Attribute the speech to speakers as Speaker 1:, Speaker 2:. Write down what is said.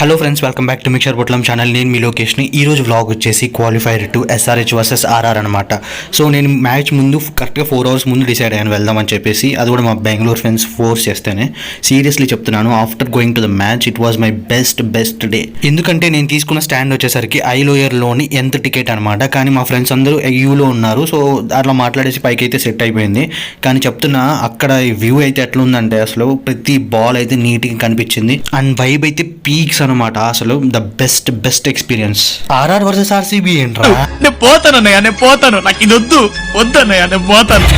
Speaker 1: Hello friends welcome back to mixture పొట్లం channel నేను మీ లోకేష్ని. ఈ రోజు వ్లాగ్ వచ్చేసి qualifier two SRH versus RR అనమాట సో నేను మ్యాచ్ ముందు కరెక్ట్గా ఫోర్ అవర్స్ ముందు డిసైడ్ అయ్యాను వెళ్దామని చెప్పేసి. అది కూడా మా బెంగళూరు ఫ్రెండ్స్ ఫోర్స్ చేస్తేనే. సీరియస్లీ చెప్తున్నాను after going to the match it was my best best day ఎందుకంటే నేను తీసుకున్న స్టాండ్ వచ్చేసరికి ఐ లోయర్లోని ఎంత టికెట్ అనమాట కానీ మా ఫ్రెండ్స్ అందరూ eh, యూలో ఉన్నారు. సో అట్లా మాట్లాడేసి పైకి అయితే సెట్ అయిపోయింది. కానీ చెప్తున్నా అక్కడ వ్యూ అయితే ఎట్లా ఉందంటే అసలు ప్రతి బాల్ అయితే నీట్గా కనిపించింది. అండ్ వైబ్ అయితే పీక్స్ అనమాట అసలు the best best experience. RR versus RCB ఏంట్రా?
Speaker 2: నేను పోతాను అన్నయ్య నేను పోతాను. నాకు ఇది వద్దు. వద్దు అన్నయ్య నేను పోతాను.